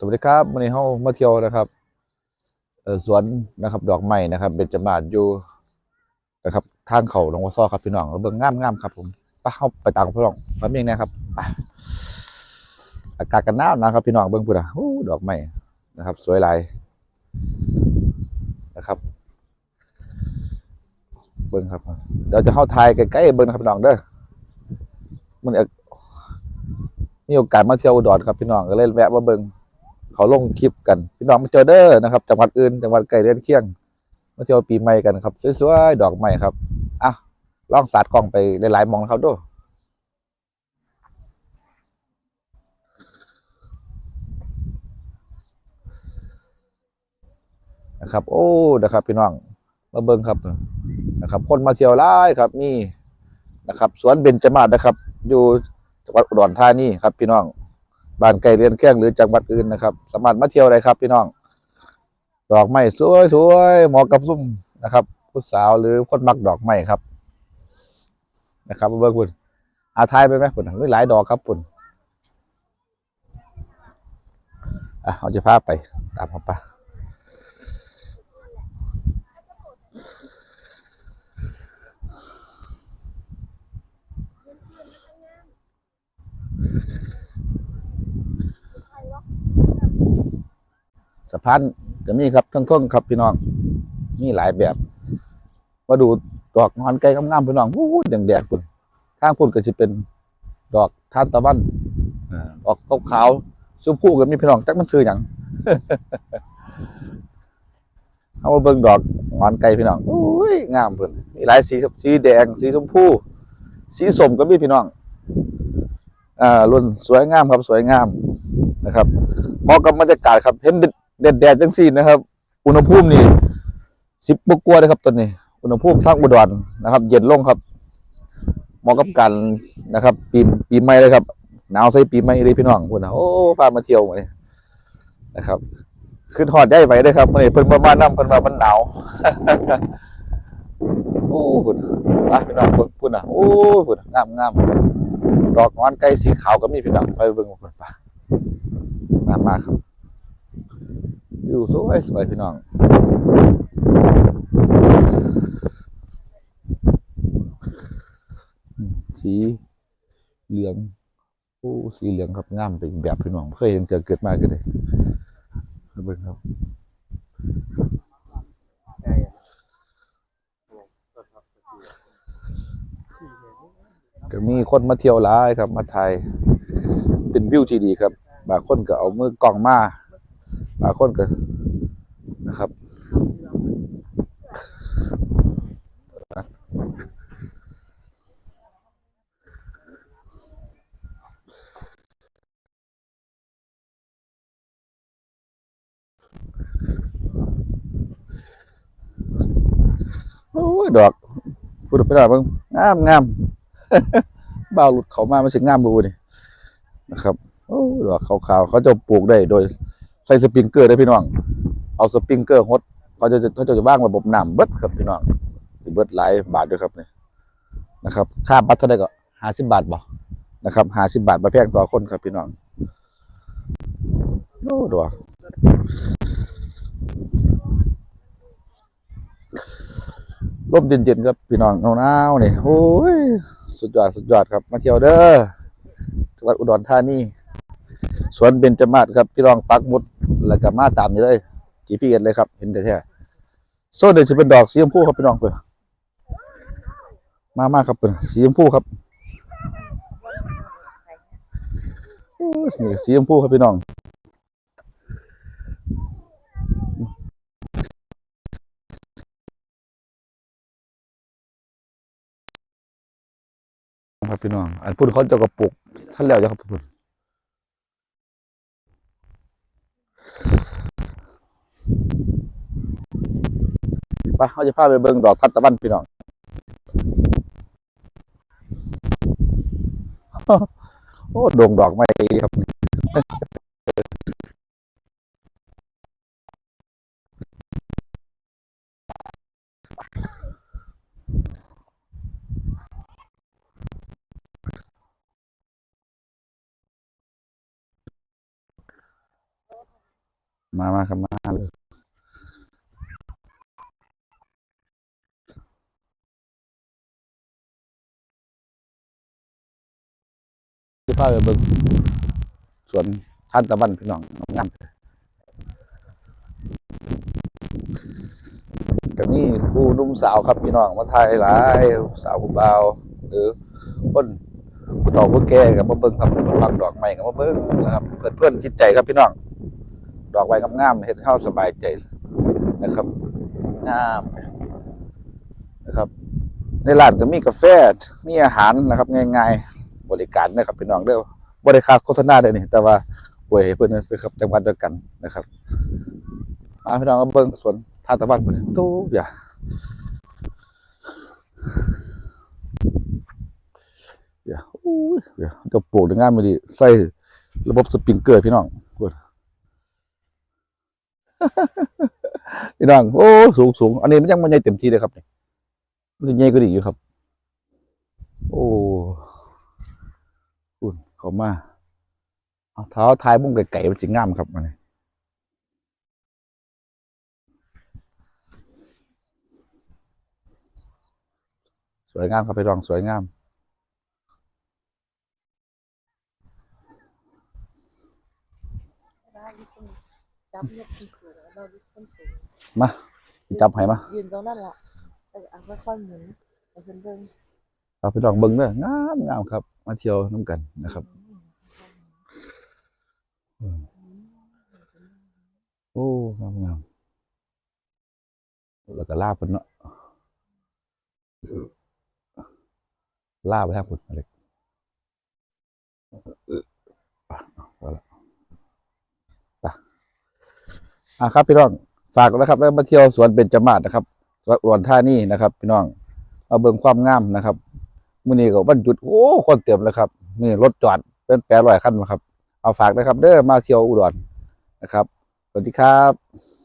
สวัสดีครับวันนี้เรามาเที่ยวนะครับสวนนะครับ ดอกไม้นะครับเบญจมาศอยู่นะครับ ทางเขาหลวงพ่อซ้อครับพี่น้องเบิ่งงามงามๆครับ ผมไปเข้าไปตามพี่น้องแป๊บนึงนะครับไปอากาศกันหนาวนะครับ พี่น้องเบิ่งพุ่นอะโอ้ดอกไม้นะครับ สวยหลายนะครับเบิ่งครับเดี๋ยวจะเข้าทายใกล้ๆเบิ่งนะครับพี่น้องเด้อมันเอ่อมีโอกาสมาเที่ยวอุดรครับพี่น้องก็เลยแวะมาเบิ่ง เขาลงคลิปกัน พี่น้องมาเจอเด้อนะครับจังหวัดอื่นจังหวัดใกลเรือนเคียงมาเที่ยวปีใหม่กันครับสวยๆดอกไม้ครับอะลองสาดกล้องไปหลายๆมองนะครับดูนะครับ โอ้นะครับพี่น้องมาเบิ่งครับนะครับ คนมาเที่ยวหลายครับมีนะครับ สวนเบญจมาศนะครับ อยู่จังหวัดอุดรธานีครับพี่น้อง บ้านไกลเรียนเครื่องหรือจังหวัดอื่นนะครับ สามารถมาเที่ยวได้ครับ พี่น้อง ดอกไม้สวยสวยเหมาะกับซุ่มนะครับ ผู้สาวหรือคนมักดอกไม้ครับ นะครับเบิ่งคุณอาทายไปไหมคุณมีหลายดอกครับคุณอะเอาจะพาไปตามผมไป สะพานก็มีครับทั้งท่งครับพี่น้อง มีหลายแบบ มาดูดอกงอนไก่งามๆพี่น้องพูดแดงๆคุณทางพุ่นก็จะเป็นดอกทานตะวันอ่าดอกขาวๆชมพูก็มีพี่น้องจักมันซื้อหยังเอามาเบิ่งดอกงอนไก่พี่น้องโอ้ยงามเพิ่นมีหลายสีสีแดง สีชมพู สีส้มก็มีพี่น้อง อ่ารุ่นสวยงามครับสวยงามนะครับเหมาะกับบรรยากาศครับ เห็น แดดแดดจังซี่นะครับ อุณหภูมินี่สิบกว่าเลยครับตอนนี้ อุณหภูมิสร้างอุดรนะครับ เย็นลงครับเหมาะกับการนะครับ ปีปีใหม่เลยครับหนาวใส่ปีใหม่เลยพี่น้องคุณนะโอ้พามาเที่ยวมาเลยนะครับ ขึ้นหอดได้ไหวได้ครับมื่อเพิ่นมาบ้านน้ำเพิ่นมามันหนาวโอ้คุณอะพี่น้องเพิ่นพุ่นะโอ้คุณงามงามดอกงอนไก่สีขาวก็มีพี่น้องไปเบิ่งเพิ่นป่ะงามมากครับ อยู่สวยสวยพี่น้องสีเหลืองโอ้สีเหลืองครับงามเป็นแบบพี่น้องเคยเห็นเจอเกิดมากเลยเบิ่งครับก็มีคนมาเที่ยวหลายครับ มาถ่ายเป็นวิวที่ดีครับ บางคนก็เอามือกล้องมา บางคนก็นะครับโอ้ยดอกพูดไปได้เบ้างงามงามบ้าวหลุดเขามามันสิงามบูนี่นะครับ โอ้ดอกขาวๆเขาจะปลูกได้โดย ใช้สปริงเกอร์ได้พี่น้อง เอาสปริงเกอร์ฮดเขาจะเขาจะว่างระบบน้ำเบิดครับพี่น้องเบิดหลายบาทด้วยครับเนี่ยนะครับ ค่าบัตรเท่าไหร่ก็ห้าสิบบาทบ่นะครับห้าสิบบาทมาแพงต่อคนครับพี่น้องโอ้ดอกร่มเย็นๆครับพี่น้องหนาวๆนี่โอ้ย สุดยอด สุดยอดครับ มาเที่ยวเด้อจังหวัดอุดรธานี สวนเบญจมาศครับพี่น้องปักมุดแล้วก็มาตามนี้เลย GPS เอ็ดเลยครับ เห็นแต่แท้โซนเดี๋ยวจะเป็นดอกสีชมพูครับพี่น้องเพื่อนมามากครับเพื่อนสีชมพูครับนี่สีชมพูครับพี่น้องครับพี่น้อง อันพูดเขาจะกระปุกท่านแล้วจะครับเพื่ ไปเขาจะพาไปเบิ่งดอกทัดตะวันพี่น้องโอ้ดงดอกไม้ครับมามาครับมาเลย ที่พาไปเบิ่งสวนท่านตะวันพี่น้องงามก็มีครูหนุ่มสาวครับพี่น้องมาถ่ายหลายสาวผู้บ่าว หรือคนผู้เฒ่าผู้แก่กับมาเบิ่งครับมักดอกไม้กับมาเบิ่งนะครับ เพื่อนเพื่อนจิตใจครับพี่น้อง ดอกไม้งามๆเห็นให้าสบายใจนะครับงามนะครับ ในร้านก็มีกาแฟมีอาหารนะครับ ง่าย ๆ บริการนะครับพี่น้องเด้อบริการโฆษณาได้นี่ แต่ว่าป่วยเพิ่อนซื้อครับจังหวัดเดียวกันนะครับมาพี่น้องก็เบิ่งสวนทานตะวันพุ่นนี่ทุกอย่าเดี๋ยวอู้ยเดี๋ยวเดี๋ยวปลูกได้งามมาดีใส่ระบบสปริงเกอร์พี่น้องพี่น้องโอ้สูงสูงอันนี้มันยังไมันใหญ่เต็มที่เลยครับนี่มันจะใหญ่ก็ดีอยู่ครับ โอ้ อุ่นเขามาเอาเท้าทายมุ้งไก่ๆมันจิงงามครับมันนี่สวยงามครับพี่น้องสวยงามจับยกขึ้นสูงแล้วเราลุกขึ้นสูงมาจับให้มายืนตรงนั้นแหละเออเอาค่อยๆหมุนไปเพิ่นเบิ่ง เอาพี่น้องเบิ้งเด้องามงามครับ มาเที่ยวน้ำกันนะครับโอ้งามงามแล้วก็ลาบเนเนาะลาบไปทางพุ่นอเล็กเอาละไปอะครับพี่น้องฝากนะครับแล้วมาเที่ยวสวนเบญจมาศนะครับสวนอุดรธานีนะครับ พี่น้องมาเบิ่งความงามนะครับ มื่อนี้ก็วันหยุดโอ้คนเต็มเลยครับนี่รถจอดเป็นแปดร้อยคันนะครับ เอาฝากนะครับ เด้อมาเที่ยวอุดรนะครับสวัสดีครับ